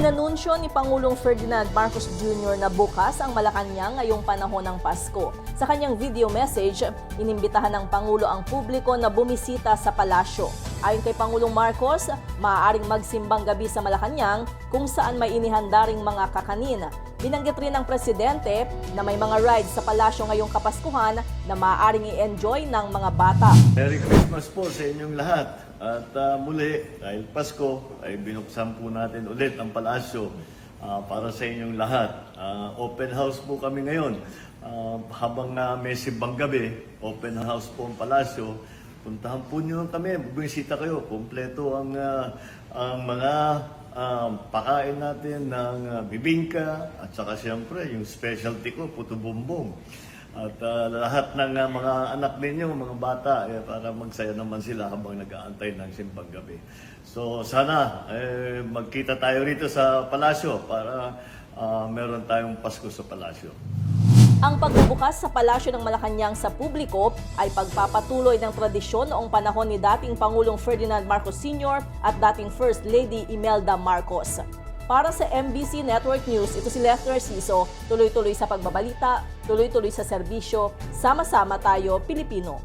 Inanunsyo ni Pangulong Ferdinand Marcos Jr. na bukas ang Malacanang ngayong panahon ng Pasko. Sa kanyang video message, inimbitahan ng Pangulo ang publiko na bumisita sa palasyo. Ayon kay Pangulong Marcos, maaaring magsimbang gabi sa Malacanang kung saan may inihanda mga kakanin. Binanggit rin ng Presidente na may mga rides sa palasyo ngayong Kapaskuhan na maaaring i-enjoy ng mga bata. Merry Christmas po sa inyong lahat. At ah, muli, dahil Pasko, ay binuksan po natin ulit ang palasyo ah, para sa inyong lahat. Ah, open house po kami ngayon. Ah, habang na may simbang gabi, open house po ang palasyo. Puntahan po niyo kami, bumisita kayo. Kompleto ang, ah, ang mga ah, pakain natin ng ah, bibingka at saka siyempre yung specialty ko, puto bumbong. At ah, lahat ng ah, mga anak ninyo, mga bata, eh, para magsaya naman sila habang nag-aantay ng simbang gabi. So sana eh, magkita tayo rito sa palasyo para ah, meron tayong Pasko sa palasyo. Ang pagbubukas sa palasyo ng Malacanang sa publiko ay pagpapatuloy ng tradisyon noong panahon ni dating Pangulong Ferdinand Marcos Sr. at dating First Lady Imelda Marcos. Para sa MBC Network News, ito si Lester Siso, tuloy-tuloy sa pagbabalita, tuloy-tuloy sa serbisyo, sama-sama tayo Pilipino.